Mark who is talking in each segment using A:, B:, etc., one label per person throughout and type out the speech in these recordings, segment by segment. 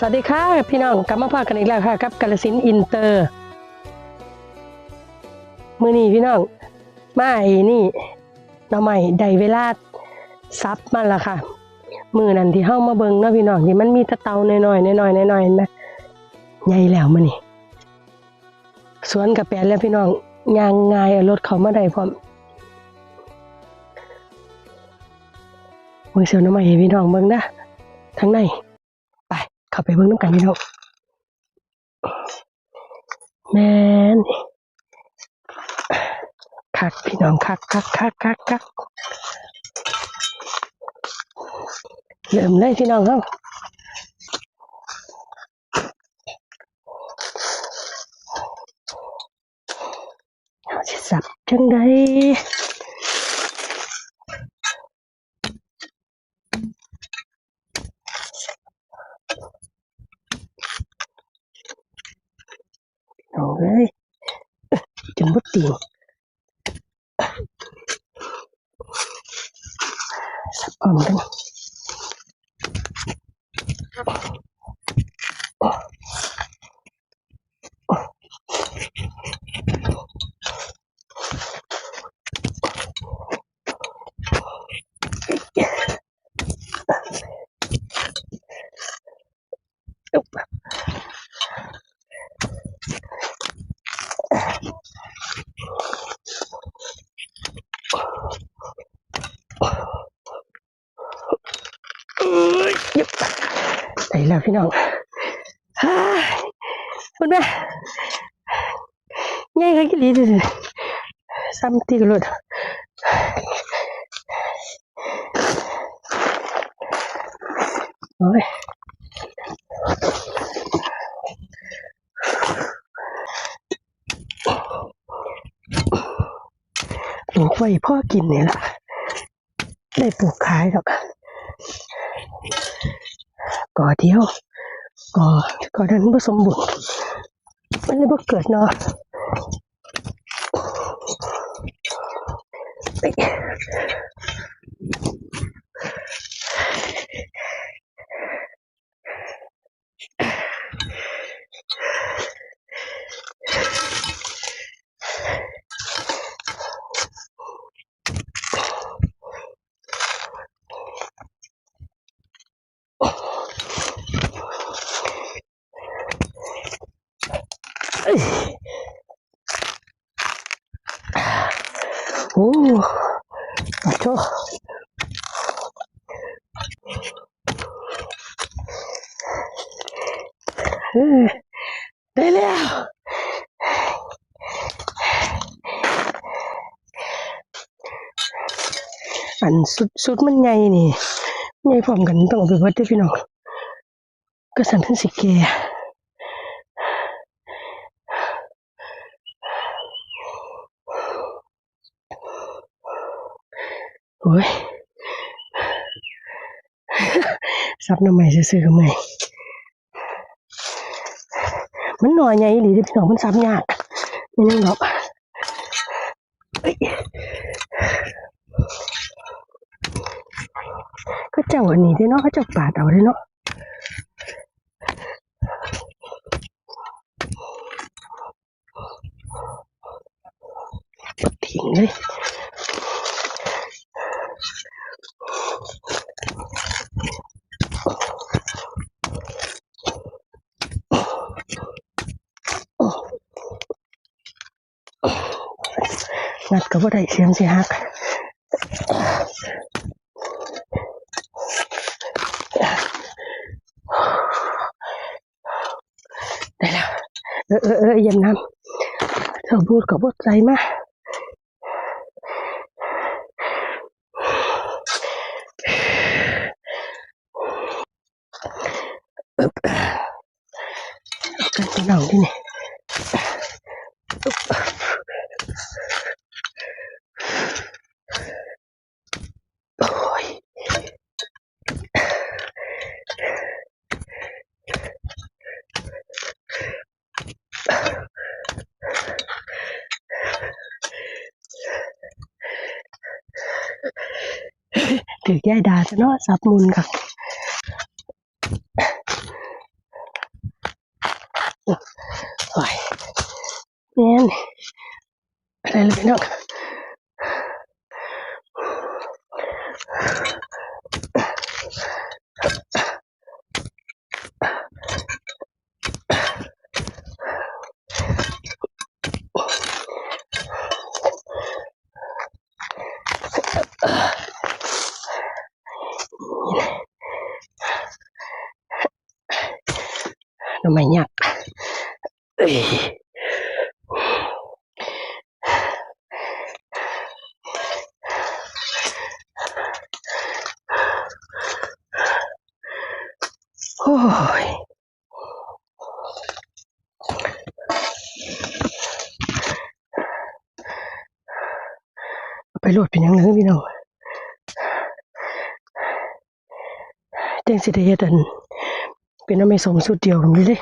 A: สวัสดีค่ะ พี่น้องกลับมาพบกันอีกแล้วค่ะกับกาลสินธุ์อินเตอร์ มือนี้พี่น้องมาไอ้นี่น้องใหม่ไดเวลาซับมันละค่ะ มือนั่นที่เฮ้ามาเบิงเนาะพี่น้องที่มันมีตะเตาหน้อยๆน้อยๆน้อยๆเห็นไหมใหญ่แล้วมือนี่สวนกับแปลนแล้วพี่น้องยางงายรถเขามาได้พร้อมมือเสียวน้องใหม่พี่น้องเบิงนะทั้งใน เข้าไปเบิ่งน้ำกันพี่น้องแม่นคักพี่น้องคักคักคักคักคักเริ่มเลยพี่น้องเฮาเอาสิสับจังไดน้องเอ้ย จนบ่ติงสั ยิบได้แล้วพี่น้องฮ่าคุณแม่ง่ายค่ะกี่ลีดิซ้ำตีกันเลยโอ้ยปลูกไว้พ่อกินนี่แหละได้ปลูกขายหรอก ก่อเดียวก่อก่อนั้นผสมบูรณ์มันเลยบ่เกิดเนาะ เอ้ยเอ้ยโอ้ขอโทษเออได้แล้วอันสุดสุดมันใหญ่นี่ใหญ่พร้อมกันต้องเอาไปเบิดเด้อพี่น้องก็สั่นถึงสิแก่ โอ้ยซับน้ำใหม่ซื้อๆกับใหม่มันหน่อยไงหรือพี่น้องมันซับยากมันยังดอกเอ้ยก็เจ้าอันนี้ได้เนาะก็เจ้าปาดเอาได้เนาะปดทิ้งเลย ก็บ่ได้เสียงสิฮักได้แล้วเออเออเออเย็นน้ำเธอพูดกับบทใจมาก ถือแก้ยดาซะเนาะสับมุนค่ะไอ้ยแม่นอะไรเลยเนาะ ไปโหลดเป็นยังไงพี่น้องเต้งสิเด้เฮ็ดอันเป็นน้ำไม่สมสุดเดียวกันเลย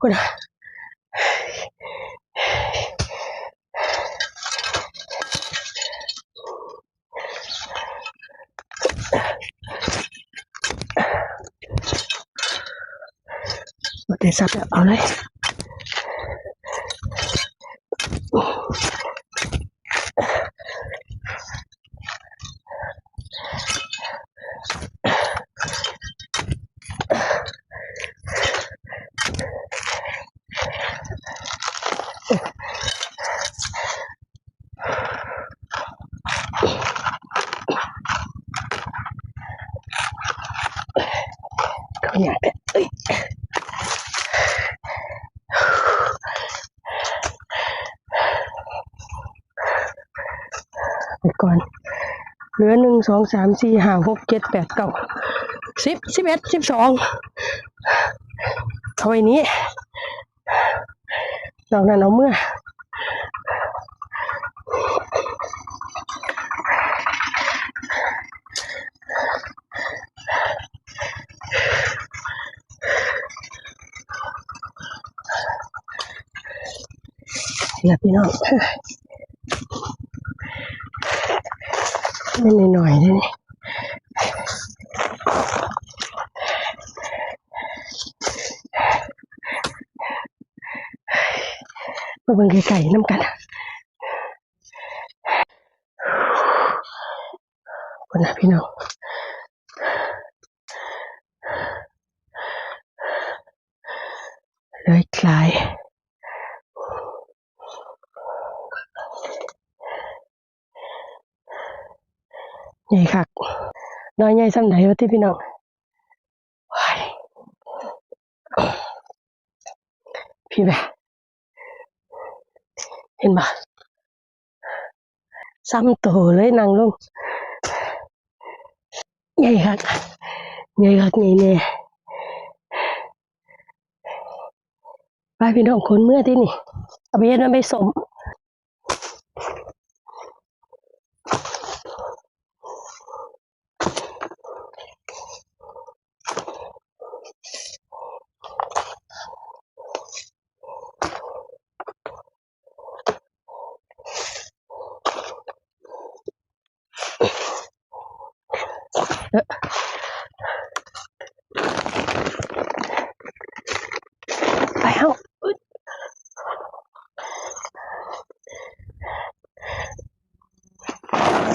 A: กูนะโอเคสับแล้วเอาเลย เขาอยากจะเอ้ยไป ก่อน เหลือหนึ่งสองสามสี่ห้าหกเจ็ดแปดเก้าสิบสิบเอ็ดสิบสองเอาไว้นี้นอกนั้นเอาเมื่อนะพี่น้อง นิดหน่อยๆนี่มาเบิ่งไก่ๆน้ำกันคนนะพี่น้องเลยคลาย ใหญ่คักน้อยใหญ่ซ้ำใดวะที่พี่น้องว้ายพี่แบเห็นบ่ซ้ำโตเลยนางลงใหญ่คักใหญ่คักใหญ่แน่ไปพี่น้องคนเมื่อที่นี่เอาไปเฮ็ดมันไปสม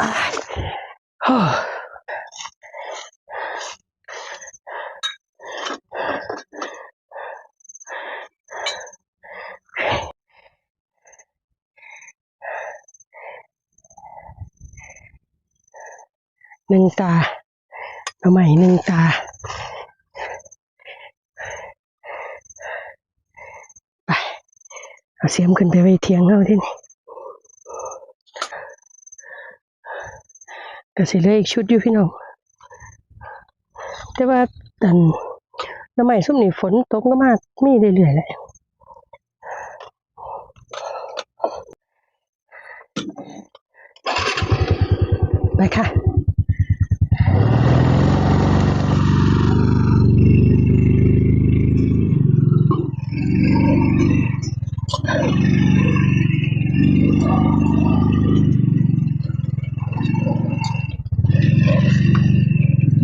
A: อ้ายโอ้หนึ่งตาเอาใหม่หนึ่งตา ไปเอาเสียมขึ้นไปไว้เทียงเอาที่นี่ ก็สิเหลยอีกชุดอยู่พี่น้องแต่ว่าตันน้ำใหม่ซุ่มนี่ฝนตกก็มามีเรื่อยๆแหละ ไปค่ะ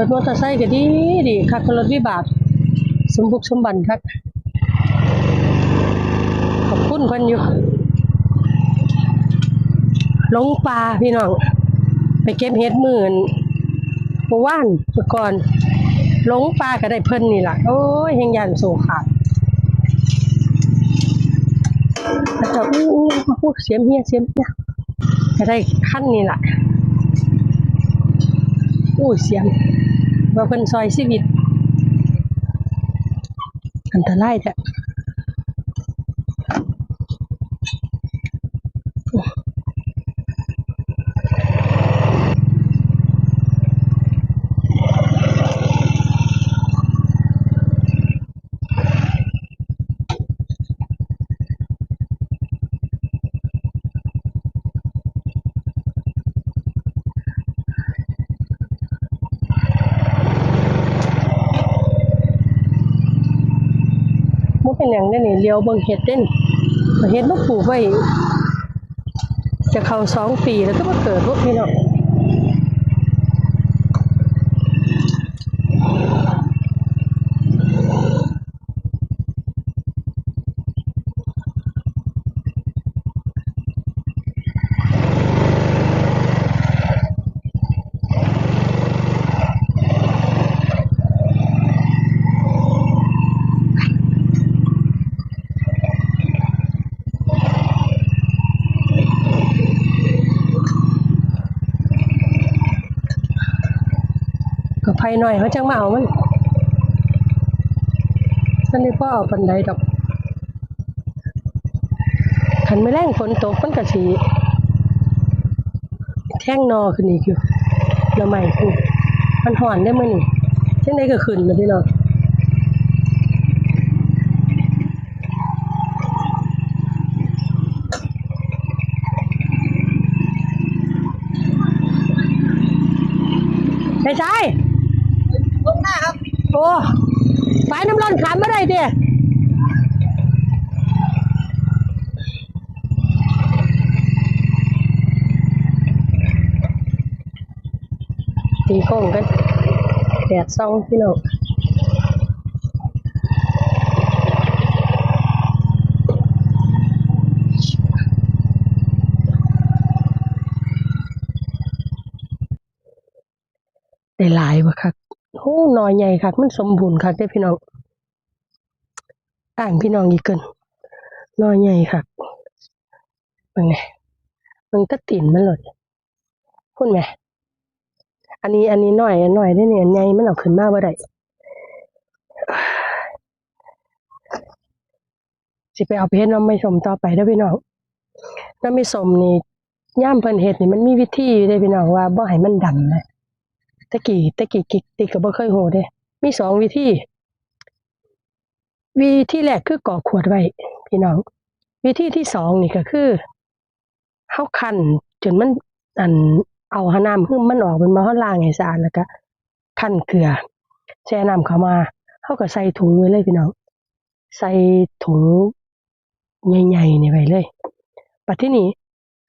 A: รถมอเตอร์ไซค์ก็ดีดีคักรถวิบากสมบุกสมบันคักขอบคุณเพิ่นอยู่ลงป่าพี่น้อง ไปเก็บเห็ดมื่นเมื่านเมื่อก่อนลงป่าก็ได้เพิ่นนี่ล่ะ โอ้ยยังยันโซขาดแล้วก็อู้อู้อู้เสียมเฮียเสียมเฮียก็ได้ขั้นนี่ล่ะอู้เสียม ว่าเพิ่นซอยชีวิต อันตรายจ้ะ อย่างนี้นี่เลี้ยวเบิ่งเห็ดเด่นเห็ดมันปลูกไว้จะเข้าสองปีแล้วก็มาเกิดพวกพี่น้อง หน่อยเขาจังมาเอามันท่านนี้พ่อเอาปันไดดอกขันไม่แรงฝนตกมันก็สีแท่งนอขึ้นอีกอยู่หน้ำใหม่ขึ้นมันห่อนได้มั้ยนี่จังไดก็ขึ้นมาพี่น้องใช่ใช่
B: ลงหน้าครับ
A: โอ้ฝายน้ำร้อนขามไม่ได้เด้ตีโค้งกันแดดส่องพี่น้องได้หลายบ่คัก อ้หน่อยใหญ่คักมันสมบูรณ์คักเด้พี่น้อง อ่างพี่น้องอีกเกินหน่อยใหญ่คักเบิ่งไงเบิ่งแตะติ่นมันหลดพุ่นแหมอันนี้อันนี้หน้อยอันน้อยได้เนี่ยใหญ่มันเอาขึ้นมาบ่ได้สิไปเอาไปเฮ็ดน้ำไม่สมต่อไปเด้พี่น้องน้ำไม่สมนี่ย่ามเพิ่นเฮ็ดนี่มันมีวิธีอยู่เด้พี่น้องว่าบ่ให้มันดำนะ ตะกี้ตะกี้กิกติกก็บ่เคยโหเด้มีสองวิธี วิธีแรกคือก่อขวดไว้พี่น้อง วิธีที่สองนี่ก็คือเฮาคั่นจนมันอันเอาหาน้ำหึมมันออกเป็นมาเฮาล้างให้สะอาดแล้วก็คั่นเกลือแช่น้ำเข้ามาเฮาก็ใส่ถุงไว้เลยพี่น้อง ใส่ถุงใหญ่ๆนี่ไว้เลยปัดที่นี่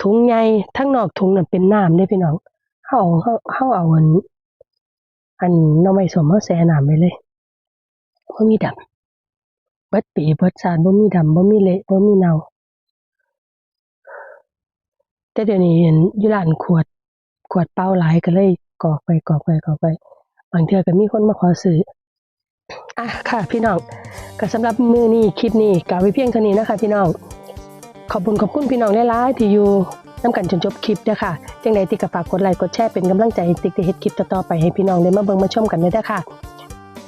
A: ถุงใหญ่ทั้งนอกถุงนั่นเป็นน้ำเด้พี่น้องเฮาเอาเฮาเฮาเอาอัน อันน้อไม้สมเฮาแช่น้ำไว้เลยบ่มีดำเบิดปีเบิดชาติบ่มีดำบ่มีเละบ่มีเน่าแต่เดี๋ยวนี้เห็นยู่ร้านขวด ขวดเปล่าหลายก็เลยกอกไปกอกไปกอกไป บางเทื่อก็มีคนมาขอซื้ออะค่ะ พี่น้องก็สำหรับมือนี้คลิปนี้กล่าวไว้เพียงเท่านี้นะคะ พี่น้องขอบคุณขอบคุณพี่น้องหลายที่อยู่ นํกันจนจบคลิปเด้อค่ะจังใดติ๊กฝากกดไลค์กดแชร์เป็นกำลังใจให้ติ๊กได้เฮ็ดคลิปต่อๆไปให้พี่น้องได้มาเบิ่งมาชมกันเด้อค่ะ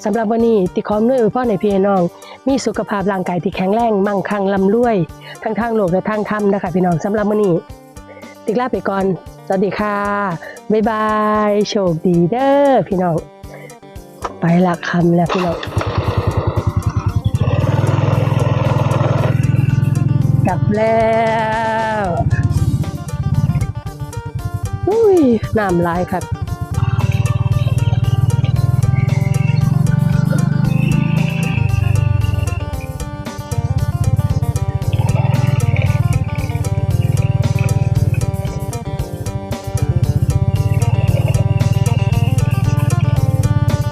A: สำหรับวันนี้ติ๊กขออำนวยอวยพรให้พี่น้อง มีสุขภาพร่างกายที่แข็งแรงมั่งคั่งร่ำรวย ทั้งทางโลกและทางธรรมนะคะพี่น้องสำหรับวันนี้ ติ๊กลาไปก่อน สวัสดีค่ะ บ๊ายบาย โชคดีเด้อพี่น้อง ไปละคำแล้วพี่น้องกลับแล้ว อุ้ยน้ำลายครับ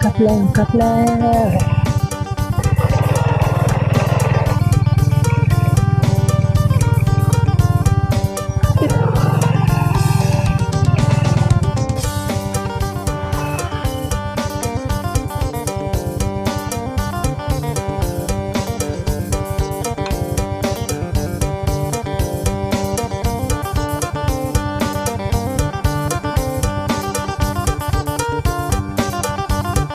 A: กลับแล้วกลับแล้ว